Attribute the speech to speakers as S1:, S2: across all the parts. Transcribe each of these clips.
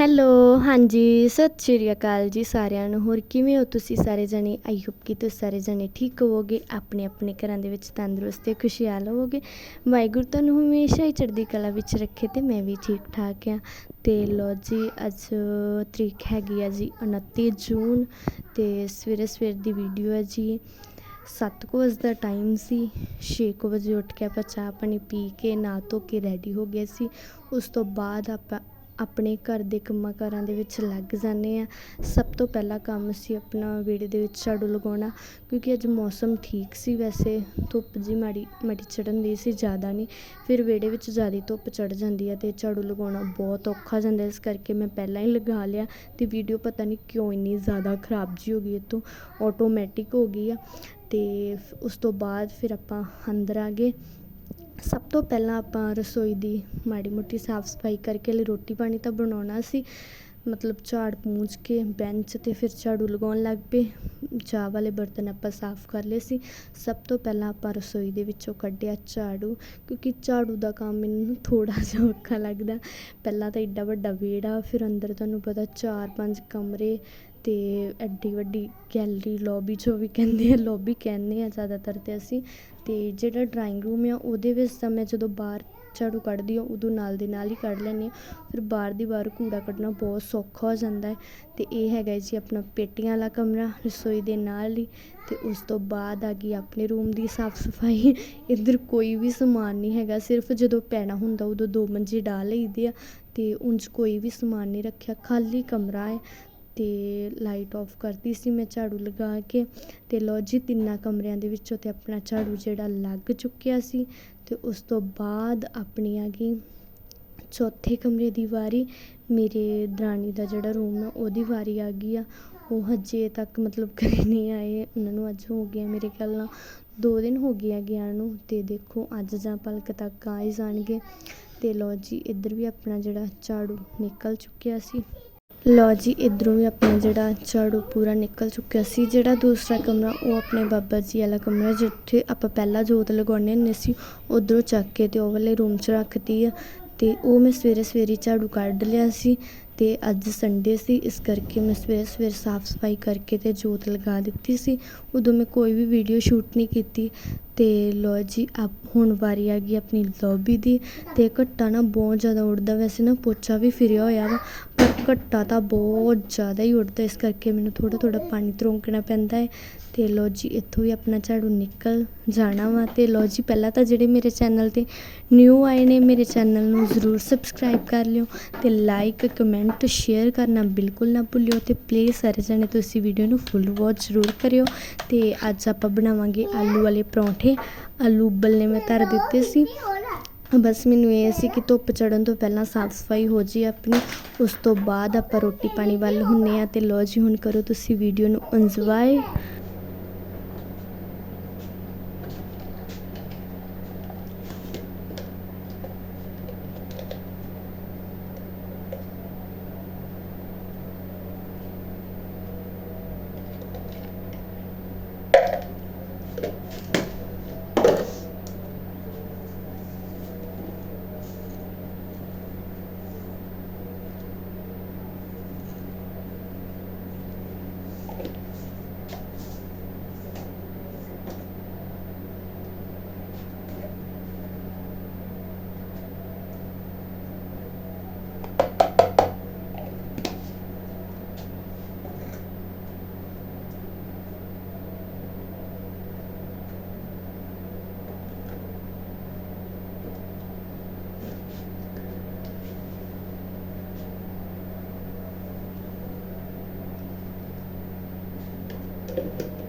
S1: Hello, ਹਾਂਜੀ, ਸਤਿ ਸ਼੍ਰੀ ਅਕਾਲ ਜੀ ਸਾਰਿਆਂ ਨੂੰ। ਹੋਰ ਕਿਵੇਂ ਹੋ ਤੁਸੀਂ ਸਾਰੇ ਜਣੇ? ਆਈ ਹੋਪ ਕਿ ਤੁਸੀਂ ਸਾਰੇ ਜਣੇ ਠੀਕ ਹੋਵੋਗੇ, ਆਪਣੇ ਆਪਣੇ ਘਰਾਂ ਦੇ ਵਿੱਚ ਤੰਦਰੁਸਤ ਤੇ ਖੁਸ਼ਹਾਲ ਹੋਵੋਗੇ। ਵਾਹਿਗੁਰੂ ਤੁਹਾਨੂੰ ਹਮੇਸ਼ਾ ਹੀ ਚੜ੍ਹਦੀ ਕਲਾ ਵਿੱਚ ਰੱਖੇ ਤੇ ਮੈਂ ਵੀ ਠੀਕ ਠਾਕ ਆ ਤੇ ਲੋ ਜੀ, ਅੱਜ ਤਰੀਕ ਹੈਗੀ ਆ ਜੀ 29 ਜੂਨ ਤੇ ਸਵੇਰੇ ਸਵੇਰ ਦੀ ਵੀਡੀਓ ਹੈ ਜੀ। ਸੱਤ ਕੁ ਵਜੇ ਦਾ ਟਾਈਮ ਸੀ, ਛੇ ਕੁ ਵਜੇ ਉੱਠ ਕੇ ਆਪਾਂ ਚਾਹ ਪਾਣੀ ਪੀ ਕੇ, ਨਹਾ ਧੋ ਕੇ ਰੈਡੀ ਹੋ ਗਏ ਸੀ। ਉਸ ਤੋਂ ਬਾਅਦ ਆਪਾਂ ਆਪਣੇ ਘਰ ਦੇ ਕੰਮਾਂ ਕਾਰਾਂ ਦੇ ਵਿੱਚ ਲੱਗ ਜਾਂਦੇ ਹਾਂ। ਸਭ ਤੋਂ ਪਹਿਲਾ ਕੰਮ ਸੀ ਆਪਣਾ ਵਿਹੜੇ ਦੇ ਵਿੱਚ ਝਾੜੂ ਲਗਾਉਣਾ, ਕਿਉਂਕਿ ਅੱਜ ਮੌਸਮ ਠੀਕ ਸੀ ਵੈਸੇ, ਧੁੱਪ ਜਿਹੀ ਮਾੜੀ ਮਾੜੀ ਚੜ੍ਹਨ ਦੀ ਸੀ, ਜ਼ਿਆਦਾ ਨਹੀਂ। ਫਿਰ ਵਿਹੜੇ ਵਿੱਚ ਜ਼ਿਆਦਾ ਧੁੱਪ ਚੜ੍ਹ ਜਾਂਦੀ ਹੈ ਅਤੇ ਝਾੜੂ ਲਗਾਉਣਾ ਬਹੁਤ ਔਖਾ ਜਾਂਦਾ, ਇਸ ਕਰਕੇ ਮੈਂ ਪਹਿਲਾਂ ਹੀ ਲਗਾ ਲਿਆ ਅਤੇ ਵੀਡੀਓ ਪਤਾ ਨਹੀਂ ਕਿਉਂ ਇੰਨੀ ਜ਼ਿਆਦਾ ਖਰਾਬ ਜੀ ਹੋ ਗਈ ਇਹ ਤੋਂ ਆਟੋਮੈਟਿਕ ਹੋ ਗਈ ਆ ਅਤੇ ਉਸ ਤੋਂ ਬਾਅਦ ਫਿਰ ਆਪਾਂ ਅੰਦਰ ਆ ਗਏ। ਸਭ ਤੋਂ ਪਹਿਲਾਂ ਆਪਾਂ ਰਸੋਈ ਦੀ ਮਾੜੀ ਮੋਟੀ ਸਾਫ਼ ਸਫ਼ਾਈ ਕਰਕੇ ਲਈ ਰੋਟੀ ਪਾਣੀ ਤਾਂ ਬਣਾਉਣਾ ਸੀ। ਮਤਲਬ ਝਾੜ ਪੂੰਝ ਕੇ ਬੈਂਚ ਤੇ ਫਿਰ ਝਾੜੂ ਲਗਾਉਣ ਲੱਗ ਪਏ। ਚਾਹ ਵਾਲੇ ਬਰਤਨ ਆਪਾਂ ਸਾਫ਼ ਕਰ ਲਏ ਸੀ। ਸਭ ਤੋਂ ਪਹਿਲਾਂ ਆਪਾਂ ਰਸੋਈ ਦੇ ਵਿੱਚੋਂ ਕੱਢਿਆ ਝਾੜੂ, ਕਿਉਂਕਿ ਝਾੜੂ ਦਾ ਕੰਮ ਮੈਨੂੰ ਥੋੜ੍ਹਾ ਜਿਹਾ ਔਖਾ ਲੱਗਦਾ। ਪਹਿਲਾਂ ਤਾਂ ਐਡਾ ਵੱਡਾ ਵਿਹੜਾ, ਫਿਰ ਅੰਦਰ ਤੁਹਾਨੂੰ ਪਤਾ ਚਾਰ ਪੰਜ ਕਮਰੇ ਅਤੇ ਐਡੀ ਵੱਡੀ ਗੈਲਰੀ, ਲੋਬੀ ਜੋ ਵੀ ਕਹਿੰਦੇ ਆ, ਲੋਬੀ ਕਹਿੰਦੇ ਹਾਂ ਜ਼ਿਆਦਾਤਰ ਤਾਂ ਅਸੀਂ। ਅਤੇ ਜਿਹੜਾ ਡਰਾਇੰਗ ਰੂਮ ਆ, ਉਹਦੇ ਵਿੱਚ ਤਾਂ ਮੈਂ ਜਦੋਂ ਬਾਹਰ ਝਾੜੂ ਕੱਢਦੀ ਹਾਂ, ਉਦੋਂ ਨਾਲ ਦੇ ਨਾਲ ਹੀ ਕੱਢ ਲੈਂਦੀ ਹਾਂ। ਫਿਰ ਬਾਹਰ ਦੀ ਬਾਹਰ ਕੂੜਾ ਕੱਢਣਾ ਬਹੁਤ ਸੌਖਾ ਹੋ ਜਾਂਦਾ ਹੈ ਅਤੇ ਇਹ ਹੈਗਾ ਜੀ ਆਪਣਾ ਪੇਟੀਆਂ ਵਾਲਾ ਕਮਰਾ ਰਸੋਈ ਦੇ ਨਾਲ ਹੀ ਅਤੇ ਉਸ ਤੋਂ ਬਾਅਦ ਆ ਗਈ ਆਪਣੇ ਰੂਮ ਦੀ ਸਾਫ਼ ਸਫ਼ਾਈ। ਇੱਧਰ ਕੋਈ ਵੀ ਸਮਾਨ ਨਹੀਂ ਹੈਗਾ, ਸਿਰਫ ਜਦੋਂ ਪੈਣਾ ਹੁੰਦਾ ਉਦੋਂ ਦੋ ਮੰਜੇ ਡਾਹ ਲਈਦੇ ਆ ਅਤੇ ਉਂਝ ਕੋਈ ਵੀ ਸਮਾਨ ਨਹੀਂ ਰੱਖਿਆ, ਖਾਲੀ ਕਮਰਾ ਹੈ ਅਤੇ ਲਾਈਟ ਆਫ ਕਰਤੀ ਸੀ ਮੈਂ ਝਾੜੂ ਲਗਾ ਕੇ ਅਤੇ ਲਓ ਜੀ ਤਿੰਨਾਂ ਕਮਰਿਆਂ ਦੇ ਵਿੱਚੋਂ ਤੇ ਆਪਣਾ ਝਾੜੂ ਜਿਹੜਾ ਲੱਗ ਚੁੱਕਿਆ ਸੀ ਅਤੇ ਉਸ ਤੋਂ ਬਾਅਦ ਆਪਣੀ ਆ ਗਈ ਚੌਥੇ ਕਮਰੇ ਦੀ ਵਾਰੀ। ਮੇਰੇ ਦਰਾਣੀ ਦਾ ਜਿਹੜਾ ਰੂਮ ਆ, ਉਹਦੀ ਵਾਰੀ ਆ ਗਈ ਆ। ਉਹ ਹਜੇ ਤੱਕ ਮਤਲਬ ਘਰੇ ਨਹੀਂ ਆਏ। ਉਹਨਾਂ ਨੂੰ ਅੱਜ ਹੋ ਗਿਆ ਮੇਰੇ ਖਿਆਲ ਨਾਲ। ਦੋ ਦਿਨ ਹੋ ਗਏ ਆ ਗਿਆ ਨੂੰ ਅਤੇ ਦੇਖੋ ਅੱਜ ਜਾਂ ਪਲਕ ਤੱਕ ਆ ਹੀ ਜਾਣਗੇ। ਅਤੇ ਲੋ ਜੀ, ਇੱਧਰ ਵੀ ਆਪਣਾ ਜਿਹੜਾ ਝਾੜੂ ਨਿਕਲ ਚੁੱਕਿਆ ਸੀ। ਲੋ ਜੀ, ਇਧਰੋਂ ਵੀ ਆਪਣਾ ਜਿਹੜਾ ਝਾੜੂ ਪੂਰਾ ਨਿਕਲ ਚੁੱਕਿਆ ਸੀ। ਜਿਹੜਾ ਦੂਸਰਾ ਕਮਰਾ, ਉਹ ਆਪਣੇ ਬਾਬਾ ਜੀ ਵਾਲਾ ਕਮਰਾ ਜਿੱਥੇ ਆਪਾਂ ਪਹਿਲਾਂ ਜੋਤ ਲਗਾਉਂਦੇ ਹੁੰਦੇ ਸੀ। ਉਧਰੋਂ ਚੱਕ ਕੇ ਤੇ ਉਹ ਵਾਲੇ ਰੂਮ 'ਚ ਰੱਖਤੀ ਆ। ਤੇ ਉਹ ਮੈਂ ਸਵੇਰੇ ਸਵੇਰੇ ਝਾੜੂ ਕੱਢ ਲਿਆ ਸੀ ਤੇ ਅੱਜ ਸੰਡੇ ਸੀ। ਇਸ ਕਰਕੇ ਮੈਂ ਸਵੇਰੇ ਸਵੇਰੇ ਸਾਫ਼ ਸਫ਼ਾਈ ਕਰਕੇ ਤੇ ਜੋਤ ਲਗਾ ਦਿੱਤੀ ਸੀ। ਉਦੋਂ ਮੈਂ ਕੋਈ ਵੀ ਵੀਡੀਓ ਸ਼ੂਟ ਨਹੀਂ ਕੀਤੀ। ਤੇ ਲੋ ਜੀ ਆਪ ਹੁਣ ਵਾਰੀ ਆ ਗਈ ਆਪਣੀ ਲੌਬੀ ਦੀ। ਤੇ ਘੱਟਾ ਨਾ ਬਹੁਤ ਜ਼ਿਆਦਾ ਉੱਡਦਾ। ਵੈਸੇ ਨਾ ਪੋਚਾ ਵੀ ਫਿਰਿਆ ਹੋਇਆ ਵਾ। ਘੱਟਾ ਤਾਂ ਬਹੁਤ ਜ਼ਿਆਦਾ ਹੀ ਉੱਡਦਾ, ਇਸ ਕਰਕੇ ਮੈਨੂੰ ਥੋੜ੍ਹਾ ਥੋੜ੍ਹਾ ਪਾਣੀ ਤਰੋਂਕਣਾ ਪੈਂਦਾ ਹੈ। ਅਤੇ ਲਓ ਜੀ, ਇੱਥੋਂ ਵੀ ਆਪਣਾ ਝਾੜੂ ਨਿਕਲ ਜਾਣਾ ਵਾ। ਅਤੇ ਲਓ ਜੀ, ਪਹਿਲਾਂ ਤਾਂ ਜਿਹੜੇ ਮੇਰੇ ਚੈਨਲ ਤੇ ਨਿਊ ਆਏ ਨੇ, ਮੇਰੇ ਚੈਨਲ ਨੂੰ ਜ਼ਰੂਰ ਸਬਸਕ੍ਰਾਈਬ ਕਰ ਲਿਓ ਅਤੇ ਲਾਈਕ ਕਮੈਂਟ ਸ਼ੇਅਰ ਕਰਨਾ ਬਿਲਕੁਲ ਨਾ ਭੁੱਲਿਓ ਅਤੇ ਪਲੀਜ਼ ਸਾਰੇ ਜਣੇ ਤੁਸੀਂ ਵੀਡੀਓ ਨੂੰ ਫੁੱਲ ਵਾਚ ਜ਼ਰੂਰ ਕਰਿਓ। ਅਤੇ ਅੱਜ ਆਪਾਂ ਬਣਾਵਾਂਗੇ ਆਲੂ ਵਾਲੇ ਪਰੌਂਠੇ। ਆਲੂ ਉਬਲਨੇ ਮੈਂ ਧਰ ਦਿੱਤੇ ਸੀ। ਬਸ ਮੈਨੂੰ ਇਹ ਸੀ ਕਿ ਧੁੱਪ ਚੜ੍ਹਨ ਤੋਂ ਪਹਿਲਾਂ ਸਾਫ਼ ਸਫ਼ਾਈ ਹੋ ਜੀ ਆਪਣੀ, ਉਸ ਤੋਂ ਬਾਅਦ ਆਪਾਂ ਰੋਟੀ ਪਾਣੀ ਵੱਲ ਹੁੰਦੇ ਹਾਂ ਅਤੇ ਲਓ ਜੀ, ਹੁਣ ਕਰੋ ਤੁਸੀਂ ਵੀਡੀਓ ਨੂੰ ਇੰਜੋਏ
S2: Thank you.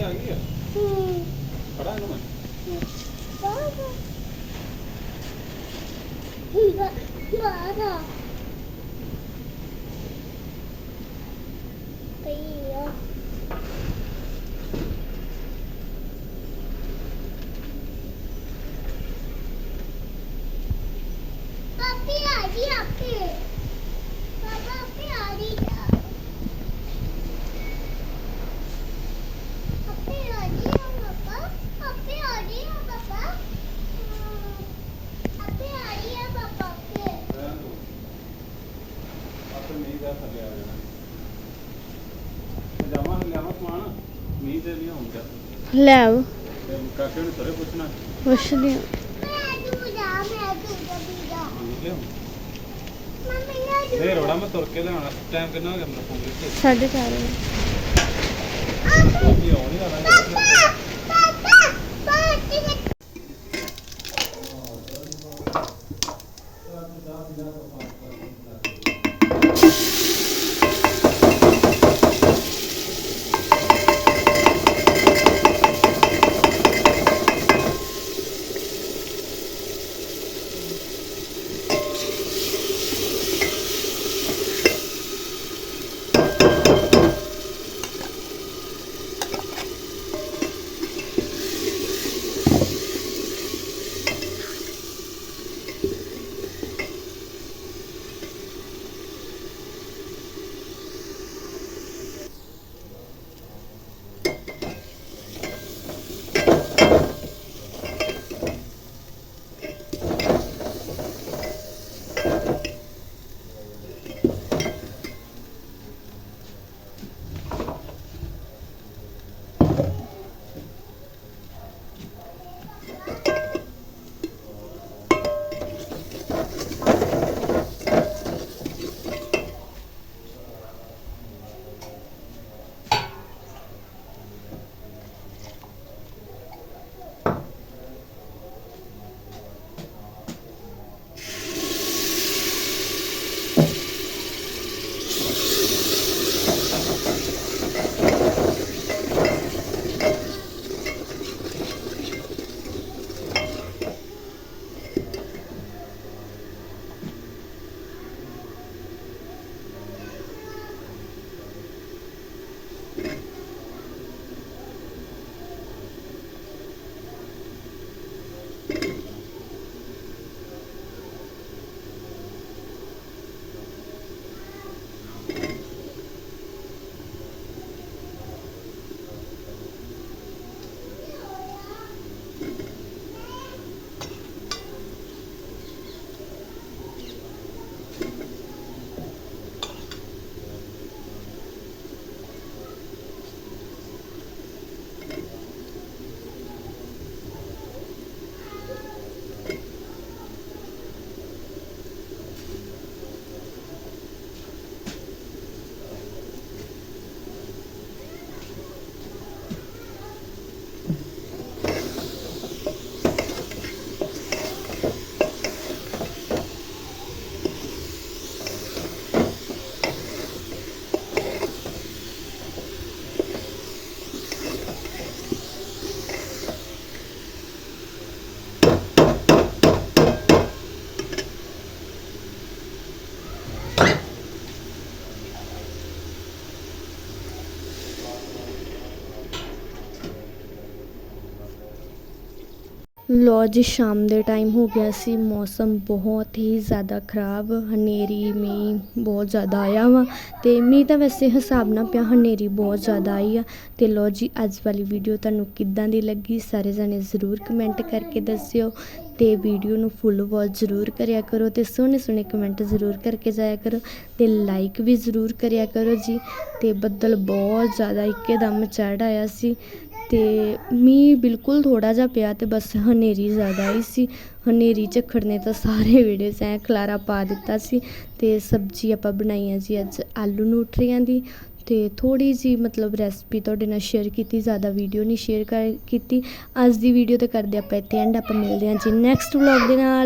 S2: ਆ ਗਈ ਥੱਲੇ ਆ ਜਾਣਾ ਪਜਾਮਾ ਲਿਆਵਾਂ ਸਮਾਨ। ਮੀਂਹ ਤੇ ਨਹੀਂ ਆਉਂਦਾ।
S1: ਲੈ ਆਓ
S2: ਤੇ ਕਾਕੇ ਨੂੰ ਤਰੇ ਪੁੱਛਣਾ।
S1: ਪੁੱਛਦੀ ਹਾਂ।
S3: ਮੈਂ ਤੂੰ ਜਾ ਮੈਂ ਤੂੰ ਜਾ ਬੀਜਾ
S2: ਲਿਓ
S3: ਮੰਮੀ ਨੇ
S2: ਫੇਰ ਰੋੜਾ ਮੈਂ ਤੁਰ ਕੇ ਲਿਆਉਣਾ। ਟਾਈਮ ਕਿੰਨਾ ਹੋ ਗਿਆ ਮੈਨੂੰ ਫੋਨ ਤੇ
S1: ਸਾਢੇ ਚਾਰ ਵਜੇ।
S2: ਕੋਈ ਆਉਣੀ ਆ
S3: ਪਾਪਾ ਪਾਪਾ
S1: ਜੀ, ਸ਼ਾਮ ਦੇ ਟਾਈਮ ਹੋ ਗਿਆ ਸੀ, ਮੌਸਮ ਬਹੁਤ ਹੀ ਜ਼ਿਆਦਾ ਖਰਾਬ, ਹਨੇਰੀ, ਮੀਂਹ ਬਹੁਤ ਜ਼ਿਆਦਾ ਆਇਆ ਵਾ ਤੇ ਮੀਂਹ ਤਾਂ ਵੈਸੇ ਹਿਸਾਬ ਨਾਲ ਪਿਆ, ਹਨੇਰੀ ਬਹੁਤ ਜ਼ਿਆਦਾ ਆਈ ਆ ਤੇ ਲੋ ਜੀ, ਅੱਜ ਵਾਲੀ ਵੀਡੀਓ ਤੁਹਾਨੂੰ ਕਿੱਦਾਂ ਦੀ ਲੱਗੀ, ਸਾਰੇ ਜਣੇ ਜ਼ਰੂਰ ਕਮੈਂਟ ਕਰਕੇ ਦੱਸਿਓ ਤੇ ਵੀਡੀਓ ਨੂੰ ਫੁੱਲ ਵਾਚ ਜ਼ਰੂਰ ਕਰਿਆ ਕਰੋ ਤੇ ਸੋਹਣੇ ਸੋਹਣੇ ਕਮੈਂਟ ਜ਼ਰੂਰ ਕਰਕੇ ਜਾਇਆ ਕਰੋ ਤੇ ਲਾਈਕ ਵੀ ਜ਼ਰੂਰ ਕਰਿਆ ਕਰੋ ਜੀ ਤੇ ਬੱਦਲ ਬਹੁਤ ਜ਼ਿਆਦਾ ਇੱਕਦਮ ਚੜ੍ਹ ਆਇਆ ਸੀ ਅਤੇ ਮੀਂਹ ਬਿਲਕੁਲ ਥੋੜ੍ਹਾ ਜਿਹਾ ਪਿਆ ਅਤੇ ਬਸ ਹਨੇਰੀ ਜ਼ਿਆਦਾ ਆਈ ਸੀ। ਹਨੇਰੀ ਝੱਖੜ ਨੇ ਤਾਂ ਸਾਰੇ ਵਿਹੜੇ 'ਚ ਐਂ ਖਲਾਰਾ ਪਾ ਦਿੱਤਾ ਸੀ ਅਤੇ ਸਬਜ਼ੀ ਆਪਾਂ ਬਣਾਈ ਹੈ ਜੀ ਅੱਜ ਆਲੂ ਨਿਊਟਰੀਆਂ ਦੀ ਅਤੇ ਥੋੜ੍ਹੀ ਜਿਹੀ ਮਤਲਬ ਰੈਸਪੀ ਤੁਹਾਡੇ ਨਾਲ ਸ਼ੇਅਰ ਕੀਤੀ, ਜ਼ਿਆਦਾ ਵੀਡੀਓ ਨਹੀਂ ਸ਼ੇਅਰ ਕਰ, ਕੀਤੀ। ਅੱਜ ਦੀ ਵੀਡੀਓ ਤਾਂ ਕਰਦੇ ਆਪਾਂ ਇੱਥੇ ਐਂਡ ਆਪਾਂ ਮਿਲਦੇ ਹਾਂ ਜੀ ਨੈਕਸਟ ਵਲੌਗ ਦੇ ਨਾਲ।